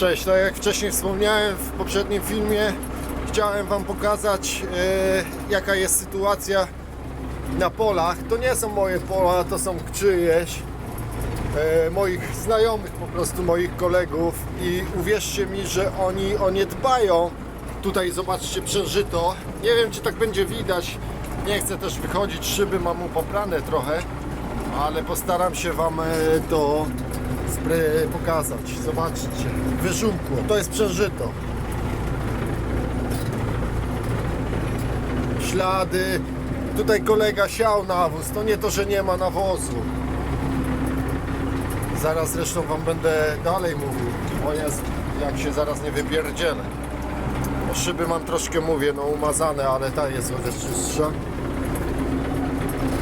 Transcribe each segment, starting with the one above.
Cześć, tak jak wcześniej wspomniałem w poprzednim filmie, chciałem Wam pokazać e, jaka jest sytuacja na polach. To nie są moje pola, to są czyjeś, e, moich znajomych po prostu, moich kolegów i uwierzcie mi, że oni o nie dbają. Tutaj zobaczcie przeżyto. Nie wiem czy tak będzie widać, nie chcę też wychodzić, szyby mam mu poprane trochę, ale postaram się Wam e, to pokazać. Zobaczcie, wyżółkło, to jest przeżyto. Ślady. Tutaj kolega siał nawóz, to nie to, że nie ma nawozu. Zaraz zresztą Wam będę dalej mówił. O jest, jak się zaraz nie wypierdzielę. Szyby mam troszkę, mówię, no umazane, ale ta jest wiele czystsza.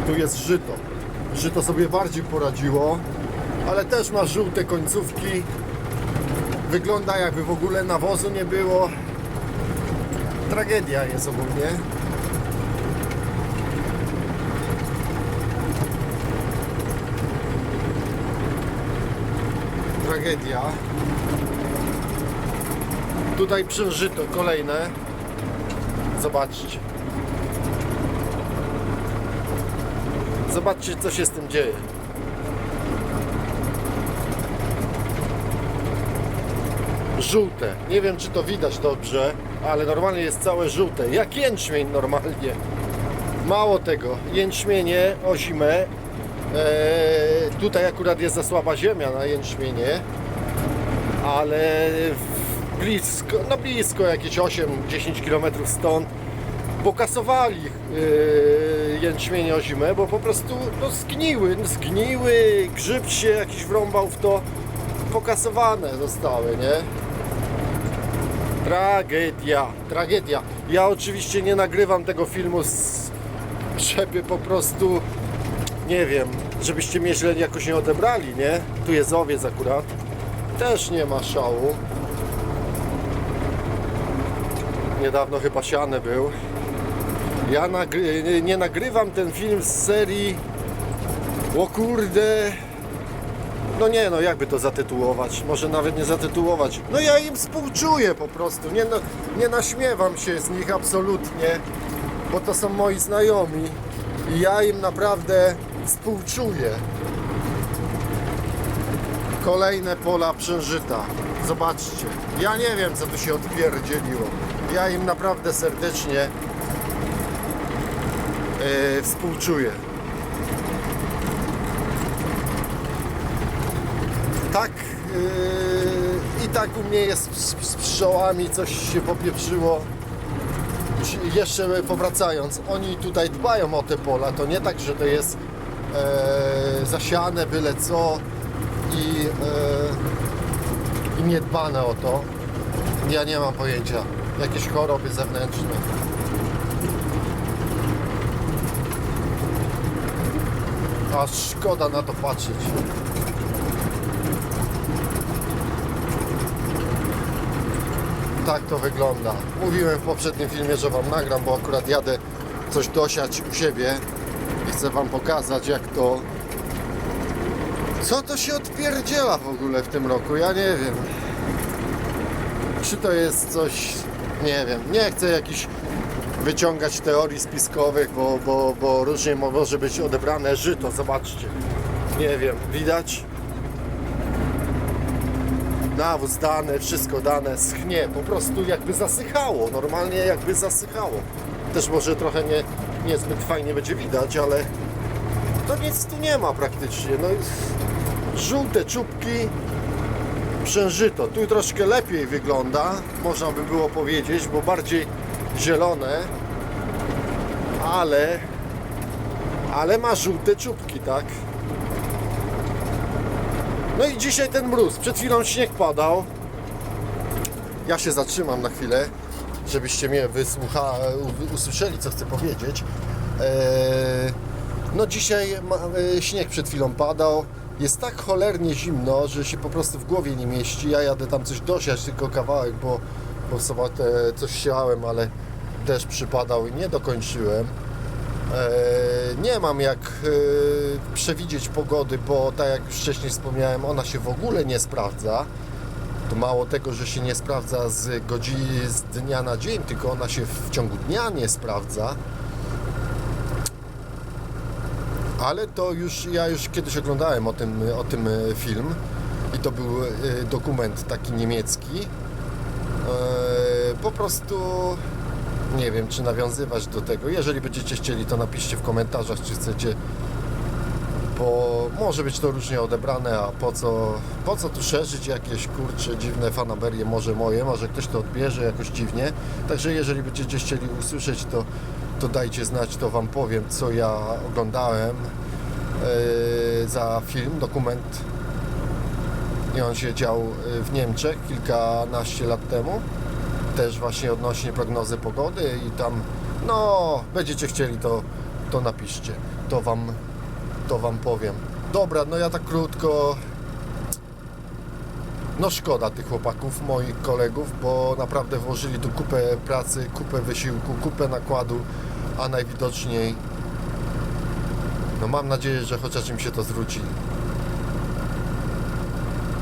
Tu jest żyto. Żyto sobie bardziej poradziło, ale też ma żółte końcówki. Wygląda jakby w ogóle nawozu nie było. Tragedia jest ogólnie. Tragedia. Tutaj przeżyto kolejne. Zobaczcie. Zobaczcie, co się z tym dzieje. Żółte. Nie wiem, czy to widać dobrze, ale normalnie jest całe żółte. Jak jęczmień normalnie. Mało tego, jęczmienie o zimę. E, tutaj akurat jest za słaba ziemia na jęczmienie, ale blisko, no blisko jakieś 8-10 km stąd pokasowali yy, jęczmienie o zimę, bo po prostu no, zgniły, zgniły, grzyb się jakiś wrąbał w to, pokasowane zostały, nie? Tragedia, tragedia. Ja oczywiście nie nagrywam tego filmu z żeby po prostu, nie wiem, żebyście mnie źle jakoś nie odebrali, nie? Tu jest owiec akurat. Też nie ma szału. Niedawno chyba siany był. Ja nagry- nie nagrywam ten film z serii O kurde No nie no, jakby to zatytułować? Może nawet nie zatytułować. No ja im współczuję po prostu. Nie, no, nie naśmiewam się z nich absolutnie, bo to są moi znajomi i ja im naprawdę współczuję. Kolejne pola przężyta. Zobaczcie. Ja nie wiem, co tu się odpierdzieliło. Ja im naprawdę serdecznie e, współczuję. Tak e, i tak u mnie jest z, z pszczołami, coś się popieprzyło. Jeszcze powracając, oni tutaj dbają o te pola, to nie tak, że to jest e, zasiane byle co i, e, i niedbane o to. Ja nie mam pojęcia. Jakieś choroby zewnętrzne. Aż szkoda na to patrzeć. Tak to wygląda. Mówiłem w poprzednim filmie, że Wam nagram, bo akurat jadę coś dosiać u siebie i chcę Wam pokazać, jak to... Co to się odpierdziela w ogóle w tym roku? Ja nie wiem. Czy to jest coś... Nie wiem. Nie chcę jakichś wyciągać teorii spiskowych, bo, bo, bo różnie może być odebrane żyto. Zobaczcie. Nie wiem. Widać? Nawóz dane, wszystko dane, schnie, po prostu jakby zasychało, normalnie jakby zasychało. Też może trochę nie, niezbyt fajnie będzie widać, ale to nic tu nie ma praktycznie. No, żółte czubki, przężyto. Tu troszkę lepiej wygląda, można by było powiedzieć, bo bardziej zielone, ale ale ma żółte czubki, tak? No i dzisiaj ten mróz. Przed chwilą śnieg padał. Ja się zatrzymam na chwilę, żebyście mnie wysłucha, usłyszeli, co chcę powiedzieć. Eee, no dzisiaj e, śnieg przed chwilą padał. Jest tak cholernie zimno, że się po prostu w głowie nie mieści. Ja jadę tam coś dosiać, tylko kawałek, bo, bo w coś siałem, ale deszcz przypadał i nie dokończyłem. E, Nie mam jak e, przewidzieć pogody, bo tak jak wcześniej wspomniałem, ona się w ogóle nie sprawdza. to mało tego, że się nie sprawdza z godziny z dnia na dzień, tylko ona się w ciągu dnia nie sprawdza. Ale to już, ja już kiedyś oglądałem o tym, o tym e, film i to był dokument taki niemiecki. Po prostu nie wiem, czy nawiązywać do tego. Jeżeli będziecie chcieli, to napiszcie w komentarzach, czy chcecie bo może być to różnie odebrane, a po co, po co tu szerzyć jakieś kurcze dziwne fanaberie, może moje, może ktoś to odbierze jakoś dziwnie. Także jeżeli będziecie chcieli usłyszeć, to, to dajcie znać, to Wam powiem, co ja oglądałem yy, za film, dokument. I on się dział yy, w Niemczech kilkanaście lat temu. Też właśnie odnośnie prognozy pogody i tam, no, będziecie chcieli, to, to napiszcie. To Wam to wam powiem. Dobra, no ja tak krótko. No szkoda tych chłopaków, moich kolegów, bo naprawdę włożyli tu kupę pracy, kupę wysiłku, kupę nakładu, a najwidoczniej no mam nadzieję, że chociaż im się to zwróci.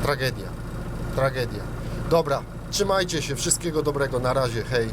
Tragedia. Tragedia. Dobra, trzymajcie się, wszystkiego dobrego, na razie, hej.